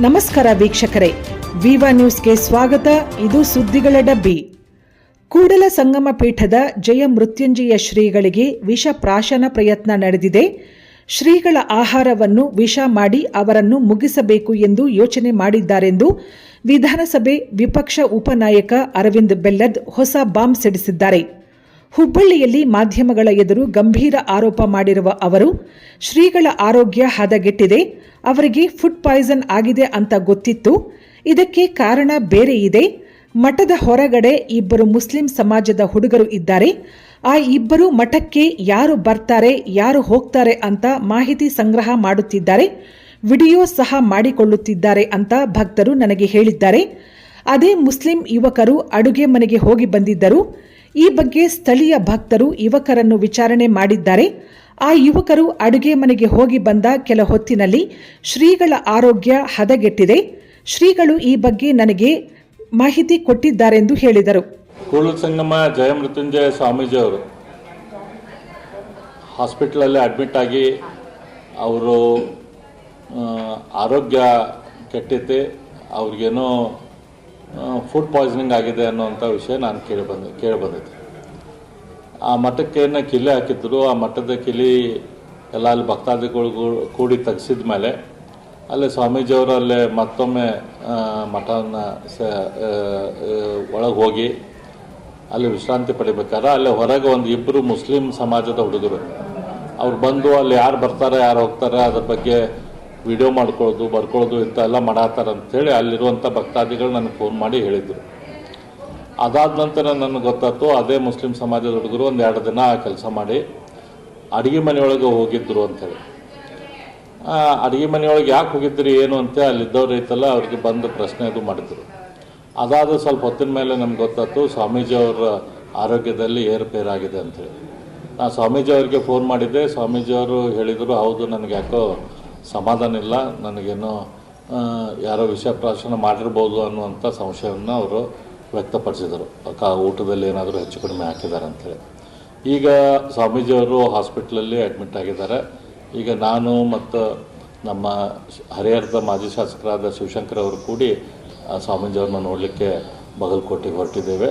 ನಮಸ್ಕಾರ ವೀಕ್ಷಕರೇ. ವಿವಾ ನ್ಯೂಸ್ಗೆ ಸ್ವಾಗತ. ಇದು ಸುದ್ದಿಗಳ ಡಬ್ಬಿ. ಕೂಡಲ ಸಂಗಮ ಪೀಠದ ಜಯ ಮೃತ್ಯುಂಜಯ ಶ್ರೀಗಳಿಗೆ ವಿಷ ಪ್ರಾಶನ ಪ್ರಯತ್ನ ನಡೆದಿದೆ. ಶ್ರೀಗಳ ಆಹಾರವನ್ನು ವಿಷ ಮಾಡಿ ಅವರನ್ನು ಮುಗಿಸಬೇಕು ಎಂದು ಯೋಚನೆ ಮಾಡಿದ್ದಾರೆಂದು ವಿಧಾನಸಭೆ ವಿಪಕ್ಷ ಉಪನಾಯಕ ಅರವಿಂದ್ ಬೆಲ್ಲದ್ ಹೊಸ ಬಾಂಬ್ ಸಿಡಿಸಿದ್ದಾರೆ. ಹುಬ್ಬಳ್ಳಿಯಲ್ಲಿ ಮಾಧ್ಯಮಗಳ ಎದುರು ಗಂಭೀರ ಆರೋಪ ಮಾಡಿರುವ ಅವರು, ಶ್ರೀಗಳ ಆರೋಗ್ಯ ಹದಗೆಟ್ಟಿದೆ, ಅವರಿಗೆ ಫುಡ್ ಪಾಯ್ಸನ್ ಆಗಿದೆ ಅಂತ ಗೊತ್ತಿತ್ತು, ಇದಕ್ಕೆ ಕಾರಣ ಬೇರೆ ಇದೆ, ಮಠದ ಹೊರಗಡೆ ಇಬ್ಬರು ಮುಸ್ಲಿಂ ಸಮಾಜದ ಹುಡುಗರು ಇದ್ದಾರೆ, ಆ ಇಬ್ಬರು ಮಠಕ್ಕೆ ಯಾರು ಬರ್ತಾರೆ, ಯಾರು ಹೋಗ್ತಾರೆ ಅಂತ ಮಾಹಿತಿ ಸಂಗ್ರಹ ಮಾಡುತ್ತಿದ್ದಾರೆ, ವಿಡಿಯೋ ಸಹ ಮಾಡಿಕೊಳ್ಳುತ್ತಿದ್ದಾರೆ ಅಂತ ಭಕ್ತರು ನನಗೆ ಹೇಳಿದ್ದಾರೆ. ಅದೇ ಮುಸ್ಲಿಂ ಯುವಕರು ಅಡುಗೆ ಮನೆಗೆ ಹೋಗಿ ಬಂದಿದ್ದರು ಈ ಬಗ್ಗೆ ಸ್ಥಳೀಯ ಭಕ್ತರು ಯುವಕರನ್ನು ವಿಚಾರಣೆ ಮಾಡಿದ್ದಾರೆ. ಆ ಯುವಕರು ಅಡುಗೆ ಮನೆಗೆ ಹೋಗಿ ಬಂದ ಕೆಲ ಹೊತ್ತಿನಲ್ಲಿ ಶ್ರೀಗಳ ಆರೋಗ್ಯ ಹದಗೆಟ್ಟಿದೆ. ಶ್ರೀಗಳು ಈ ಬಗ್ಗೆ ನನಗೆ ಮಾಹಿತಿ ಕೊಟ್ಟಿದ್ದಾರೆಂದು ಹೇಳಿದರು. ಕೂಳು ಸಂಗಮ ಸ್ವಾಮೀಜಿ ಅವರು ಹಾಸ್ಪಿಟ್ಲಲ್ಲಿ ಅಡ್ಮಿಟ್ ಆಗಿ ಅವರು ಆರೋಗ್ಯ ಕೆಟ್ಟಿದೆ ಅವ್ರಿಗೇನೋ ಫುಡ್ ಪಾಯ್ಸನಿಂಗ್ ಆಗಿದೆ ಅನ್ನೋಂಥ ವಿಷಯ ನಾನು ಕೇಳಿ ಬಂದೆ, ಕೇಳಿ ಬಂದಿದ್ದೆ. ಆ ಮಠಕ್ಕೇನು ಕಿಲೆ ಹಾಕಿದ್ರು, ಆ ಮಠದ ಕಿಲಿ ಎಲ್ಲ ಅಲ್ಲಿ ಭಕ್ತಾದಿಗಳು ಕೂಡಿ ತೆಗೆಸಿದ ಮೇಲೆ ಅಲ್ಲಿ ಸ್ವಾಮೀಜಿಯವರು ಅಲ್ಲೇ ಮತ್ತೊಮ್ಮೆ ಮಠವನ್ನು ಸ ಒಳಗೆ ಹೋಗಿ ಅಲ್ಲಿ ವಿಶ್ರಾಂತಿ ಪಡಿಬೇಕಾದ್ರೆ ಅಲ್ಲಿ ಹೊರಗೆ ಒಂದು ಇಬ್ಬರು ಮುಸ್ಲಿಂ ಸಮಾಜದ ಹುಡುಗರು. ಅವ್ರು ಬಂದು ಅಲ್ಲಿ ಯಾರು ಬರ್ತಾರೆ, ಯಾರು ಹೋಗ್ತಾರೆ, ಅದ್ರ ಬಗ್ಗೆ ವಿಡಿಯೋ ಮಾಡ್ಕೊಳ್ಳೋದು, ಬರ್ಕೊಳ್ಳೋದು, ಇಂಥ ಎಲ್ಲ ಮಾಡತ್ತಾರ ಅಂಥೇಳಿ ಅಲ್ಲಿರುವಂಥ ಭಕ್ತಾದಿಗಳು ನನಗೆ ಫೋನ್ ಮಾಡಿ ಹೇಳಿದರು. ಅದಾದ ನಂತರ ನನಗೆ ಗೊತ್ತಾಯ್ತು, ಅದೇ ಮುಸ್ಲಿಂ ಸಮಾಜದ ಹುಡುಗರು ಒಂದು ಎರಡು ದಿನ ಕೆಲಸ ಮಾಡಿ ಅಡುಗೆ ಮನೆಯೊಳಗೆ ಹೋಗಿದ್ದರು ಅಂಥೇಳಿ. ಅಡುಗೆ ಮನೆಯೊಳಗೆ ಯಾಕೆ ಹೋಗಿದ್ರಿ, ಏನು ಅಂತ ಅಲ್ಲಿದ್ದವ್ರು ಐತಲ್ಲ, ಅವ್ರಿಗೆ ಬಂದು ಪ್ರಶ್ನೆ ಇದು ಮಾಡಿದರು. ಅದಾದ ಸ್ವಲ್ಪ ಹೊತ್ತಿನ ಮೇಲೆ ನಮ್ಗೆ ಗೊತ್ತಾಯ್ತು, ಸ್ವಾಮೀಜಿ ಅವರ ಆರೋಗ್ಯದಲ್ಲಿ ಏರುಪೇರಾಗಿದೆ ಅಂತೇಳಿ ನಾನು ಸ್ವಾಮೀಜಿ ಅವ್ರಿಗೆ ಫೋನ್ ಮಾಡಿದ್ದೆ, ಸ್ವಾಮೀಜಿ ಅವರು ಹೇಳಿದರು, ಹೌದು, ನನಗೆ ಯಾಕೋ ಸಮಾಧಾನ ಇಲ್ಲ ನನಗೇನೋ ಯಾರೋ ವಿಷಯ ಪ್ರಾಶನ ಮಾಡಿರ್ಬೋದು ಅನ್ನುವಂಥ ಸಂಶಯವನ್ನು ಅವರು ವ್ಯಕ್ತಪಡಿಸಿದರು. ಕ ಊಟದಲ್ಲಿ ಏನಾದರೂ ಹೆಚ್ಚು ಕಡಿಮೆ ಹಾಕಿದ್ದಾರೆ ಅಂತೇಳಿ ಈಗ ಸ್ವಾಮೀಜಿಯವರು ಹಾಸ್ಪಿಟ್ಲಲ್ಲಿ ಅಡ್ಮಿಟ್ ಆಗಿದ್ದಾರೆ. ಈಗ ನಾನು ಮತ್ತು ನಮ್ಮ ಹರಿಹರದ ಮಾಜಿ ಶಾಸಕರಾದ ಶಿವಶಂಕರ್ ಅವರು ಕೂಡಿ ಸ್ವಾಮೀಜಿಯವ್ರನ್ನ ನೋಡಲಿಕ್ಕೆ ಬಾಗಲಕೋಟೆಗೆ ಹೊರಟಿದ್ದೇವೆ.